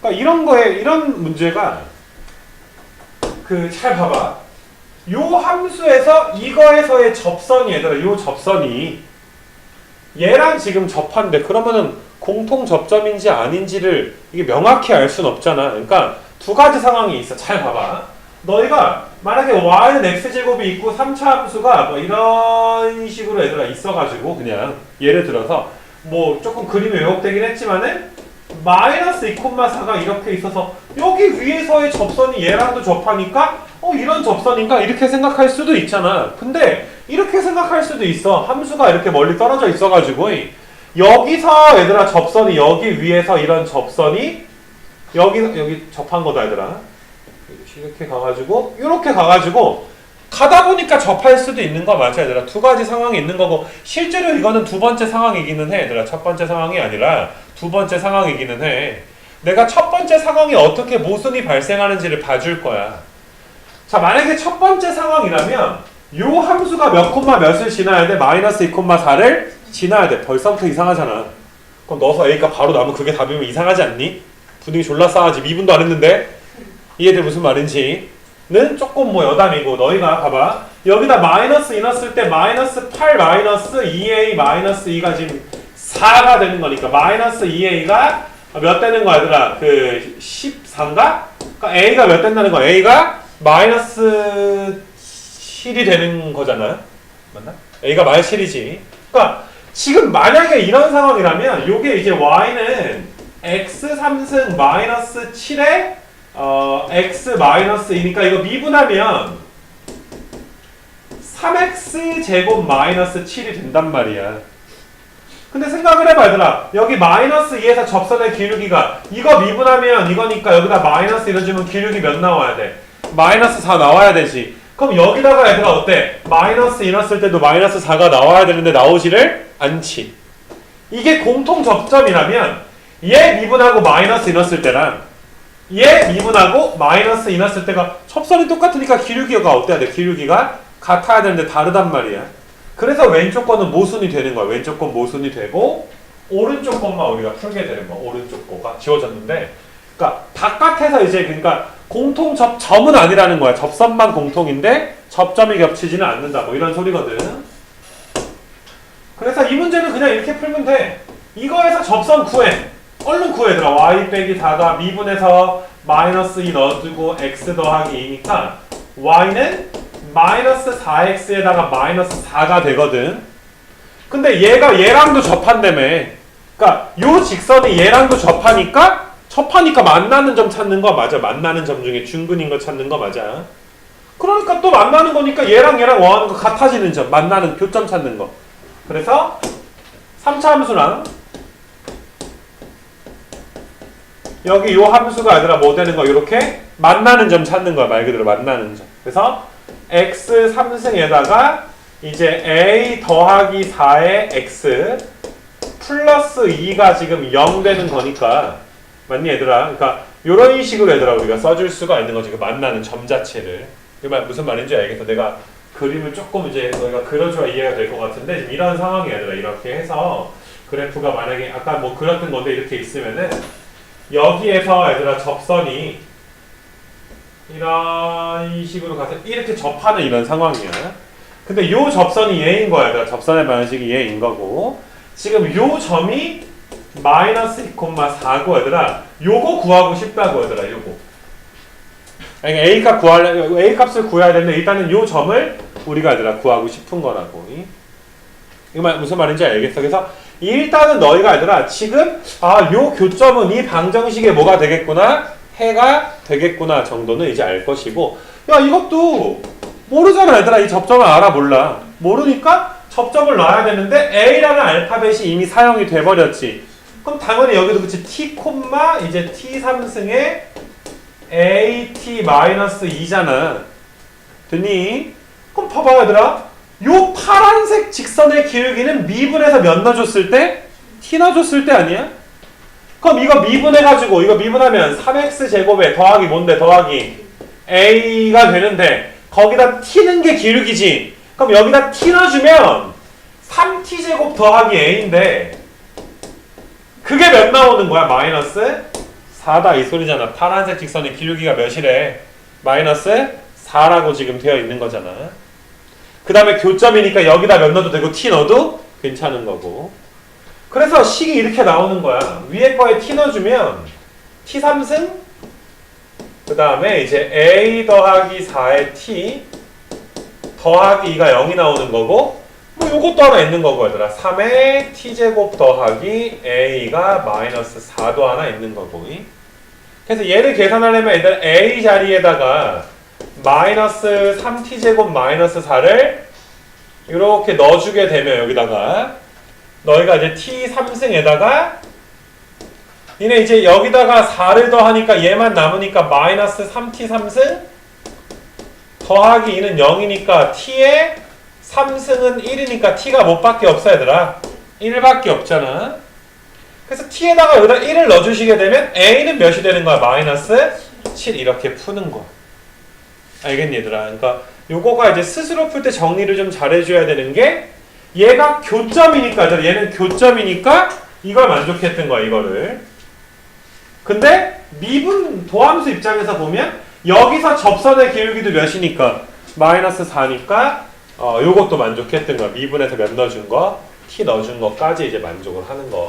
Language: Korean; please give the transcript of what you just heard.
그러니까 이런 거에 이런 문제가 그 잘 봐봐. 요 함수에서 이거에서의 접선이 얘들아 요 접선이 얘랑 지금 접한데 그러면은 공통 접점인지 아닌지를 이게 명확히 알 수는 없잖아. 그러니까 두 가지 상황이 있어. 잘 봐봐. 너희가 만약에 y는 x제곱이 있고 3차 함수가 뭐 이런 식으로 얘들아 있어가지고 그냥 예를 들어서 뭐 조금 그림이 왜곡되긴 했지만은 마이너스 2,4가 이렇게 있어서 여기 위에서의 접선이 얘랑도 접하니까 어 이런 접선인가 이렇게 생각할 수도 있잖아. 근데 이렇게 생각할 수도 있어. 함수가 이렇게 멀리 떨어져 있어가지고 여기서 얘들아 접선이 여기 위에서 이런 접선이 여기 여기 접한 거다 얘들아. 이렇게 가가지고 이렇게 가가지고 가다 보니까 접할 수도 있는 거 맞아 얘들아 두 가지 상황이 있는 거고 실제로 이거는 두 번째 상황이기는 해 얘들아 첫 번째 상황이 아니라 두 번째 상황이기는 해. 내가 첫 번째 상황이 어떻게 모순이 발생하는지를 봐줄 거야. 자 만약에 첫 번째 상황이라면 요 함수가 몇 콤마 몇을 지나야 돼? 마이너스 2 콤마 4를 지나야 돼. 벌써부터 이상하잖아. 그럼 넣어서 A가 바로 나면 그게 답이면 이상하지 않니? 분위기 졸라 싸하지. 미분도 안 했는데? 이해돼 무슨 말인지는 조금 뭐 여담이고 너희가 봐봐. 여기다 마이너스 2 넣었을 때 마이너스 8 마이너스 2a 마이너스 2가 지금 4가 되는 거니까 마이너스 2a가 몇 되는 거야 얘들아 그 14인가? 그러니까 a가 몇 된다는 거야 a가 마이너스 7이 되는 거잖아 맞나? a가 마이너스 7이지 그러니까 지금 만약에 이런 상황이라면 요게 이제 y는 x 3승 마이너스 7에 어, x 마이너스 2니까 이거 미분하면 3x 제곱 마이너스 7이 된단 말이야. 근데 생각을 해봐 얘들아 여기 마이너스 2에서 접선의 기울기가 이거 미분하면 이거니까 여기다 마이너스 1을 주면 기울기 몇 나와야 돼? 마이너스 4 나와야 되지 그럼 여기다가 얘들아 어때? 마이너스 2 넣었을 때도 마이너스 4가 나와야 되는데 나오지를 않지 이게 공통 접점이라면 얘 미분하고 마이너스 2 넣었을 때랑 얘 미분하고 마이너스 2 넣었을 때가 접선이 똑같으니까 기울기가 어때야 돼? 기울기가 같아야 되는데 다르단 말이야. 그래서 왼쪽 거는 모순이 되는 거야. 왼쪽 건 모순이 되고 오른쪽 것만 우리가 풀게 되는 거야. 오른쪽 거가 지워졌는데 그러니까 바깥에서 이제 그러니까 공통 접 점은 아니라는 거야. 접선만 공통인데 접점이 겹치지는 않는다. 뭐 이런 소리거든. 그래서 이 문제는 그냥 이렇게 풀면 돼. 이거에서 접선 구해. 얼른 구해 얘들아 y 빼기 4가 미분해서 마이너스 2 넣어주고 x 더하기 2니까 y는 마이너스 4x에다가 마이너스 4가 되거든. 근데 얘가 얘랑도 접한다며. 그러니까 요 직선이 얘랑도 접하니까 접하니까 만나는 점 찾는 거 맞아. 만나는 점 중에 중근인 거 찾는 거 맞아. 그러니까 또 만나는 거니까 얘랑 얘랑 원하는 거 같아지는 점 만나는 교점 찾는 거. 그래서 3차 함수랑 여기 요 함수가 아니라 뭐 되는 거? 이렇게 만나는 점 찾는 거야 말 그대로 만나는 점. 그래서 x 3승에다가 이제 a 더하기 4의 x 플러스 2가 지금 0 되는 거니까. 맞니 얘들아? 그러니까 요런 식으로 얘들아 우리가 써줄 수가 있는 거지 그 만나는 점 자체를. 그 말 무슨 말인지 알겠어? 내가 그림을 조금 이제 너희가 그려줘야 이해가 될 것 같은데 지금 이런 상황이 얘들아. 이렇게 해서 그래프가 만약에 아까 뭐 그렸던 건데 이렇게 있으면은 여기에서 얘들아 접선이 이런 식으로 가서 이렇게 접하는 이런 상황이야. 근데 요 접선이 얘인 거야. 얘들아. 접선의 방식이 얘인 거고 지금 요 점이 마이너스 2,4고 얘들아 요거 구하고 싶다고 얘들아 요거 아니 A 값 구하려 A 값을 구해야 되는데 일단은 요 점을 우리가 얘들아 구하고 싶은 거라고 이거 말, 무슨 말인지 알겠어? 그래서 일단은 너희가 얘들아 지금 아 요 교점은 이 방정식에 뭐가 되겠구나 해가 되겠구나 정도는 이제 알 것이고 야 이것도 모르잖아 얘들아 이 접점을 알아 몰라 모르니까 접점을 놔야 되는데 A라는 알파벳이 이미 사용이 돼버렸지 그럼 당연히 여기도 그치 T 콤마 이제 T 3승에 AT 마이너스 2잖아 됐니? 그럼 봐봐 얘들아 요 파란색 직선의 기울기는 미분해서 몇 넣어줬을 때? T 넣어줬을 때 아니야? 그럼 이거 미분해가지고 이거 미분하면 3x 제곱에 더하기 뭔데 더하기 a가 되는데 거기다 t는 게 기울기지 그럼 여기다 t 넣어주면 3t 제곱 더하기 a인데 그게 몇 나오는 거야 마이너스 4다 이 소리잖아. 파란색 직선의 기울기가 몇이래? 마이너스 4라고 지금 되어 있는 거잖아. 그 다음에 교점이니까 여기다 몇 넣어도 되고 t 넣어도 괜찮은 거고. 그래서 식이 이렇게 나오는 거야. 위에 거에 t 넣어주면 t 3승 그 다음에 이제 a 더하기 4의 t 더하기 2가 0이 나오는 거고 뭐 요것도 하나 있는 거고 얘들아 3의 t제곱 더하기 a가 마이너스 4도 하나 있는 거고 그래서 얘를 계산하려면 일단 a 자리에다가 마이너스 3t제곱 마이너스 4를 이렇게 넣어주게 되면 여기다가 너희가 이제 t 3승에다가 얘네 이제 여기다가 4를 더하니까 얘만 남으니까 마이너스 3t 3승 더하기 2는 0이니까 t의 3승은 1이니까 t가 뭐밖에 없어 얘들아. 1밖에 없잖아. 그래서 t에다가 여기다 1을 넣어주시게 되면 a는 몇이 되는 거야? 마이너스 7 이렇게 푸는 거야 알겠니 얘들아? 그러니까 요거가 이제 스스로 풀 때 정리를 좀 잘해줘야 되는 게 얘가 교점이니까 얘는 교점이니까 이걸 만족했던 거야 이거를. 근데 미분 도함수 입장에서 보면 여기서 접선의 기울기도 몇이니까? 마이너스 4니까 어 요것도 만족했던 거야. 미분에서 몇 넣어준 거? t 넣어준 거까지 이제 만족을 하는 거